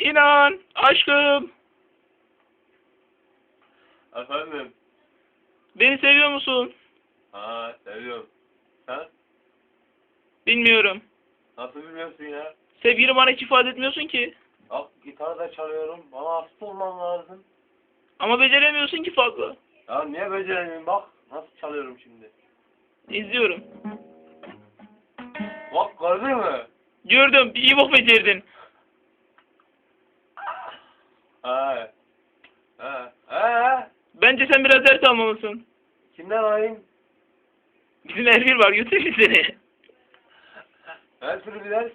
İnan aşkım. Efendim. Beni seviyor musun? Ha seviyorum. Sen Bilmiyorum. nasıl bilmiyorsun ya? Sevgini bana hiç ifade etmiyorsun ki. Bak gitar da çalıyorum. Bana hasta olman lazım. Ama beceremiyorsun ki fazla. Ya niye beceremiyorum bak. Nasıl çalıyorum şimdi. İzliyorum. Bak gördün mü? Gördüm. iyi bok becerdin. He. He. He. Bence sen biraz ders almalısın. Kimden alayım? Bizim Erbil var götürür seni. Her türlü bir ders.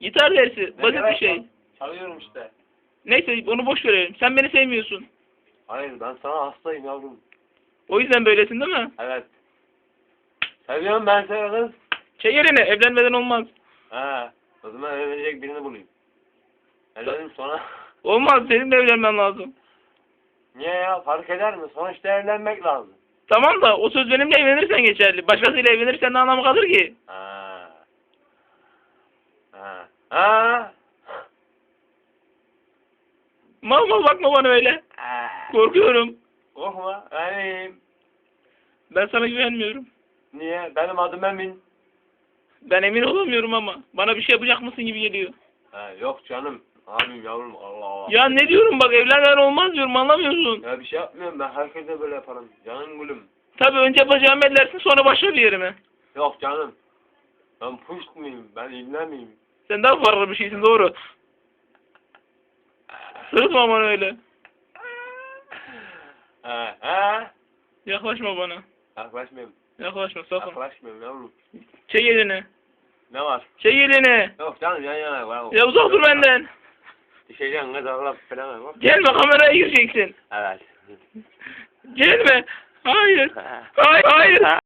Gitar dersi. Ne Basit bir gerek şey. var? Çalıyorum işte. Neyse onu boş verelim. Sen beni sevmiyorsun. Hayır ben sana hastayım yavrum. O yüzden böylesin değil mi? Evet. Seviyorum ben seni kız. Çek yerine evlenmeden olmaz. He. O zaman evlenecek birini bulayım. Evlenelim sonra. Olmaz seninle evlenmen lazım. Niye ya? Fark eder mi? Sonuçta evlenmek lazım. Tamam da o söz benimle evlenirsen geçerli. Başkasıyla evlenirsen ne anlamı kalır ki? Ha. Ha. Ha. Mal mal bakma bana öyle. Ha. Korkuyorum. Korkma. Ben iyiyim. Ben sana güvenmiyorum. Niye? Benim adım Emin. Ben emin olamıyorum ama. Bana bir şey yapacak mısın gibi geliyor. Ha, yok canım. Abim yavrum Allah Allah. Ya ne diyorum bak evlenmen olmaz diyorum anlamıyorsun. Ya bir şey yapmıyorum ben herkese böyle yaparım. Canım gülüm. Tabii önce yapacağımı edersin sonra başka bir yerime. Yok canım. Ben puşt muyum? Ben ibne miyim? Sen daha farklı bir şeysin doğru. Sırıtma bana öyle. Ha, ha. Yaklaşma bana. Yaklaşmıyorum. Yaklaşma sakın. Yaklaşmıyorum yavrum. Çek elini. Ne var? Çek elini. Yok canım yan yana. Ya uzak dur benden. Düşeceksin kız Allah falan. Bak. Gelme kameraya gireceksin. Evet. Gelme. Hayır. Hayır. Hayır.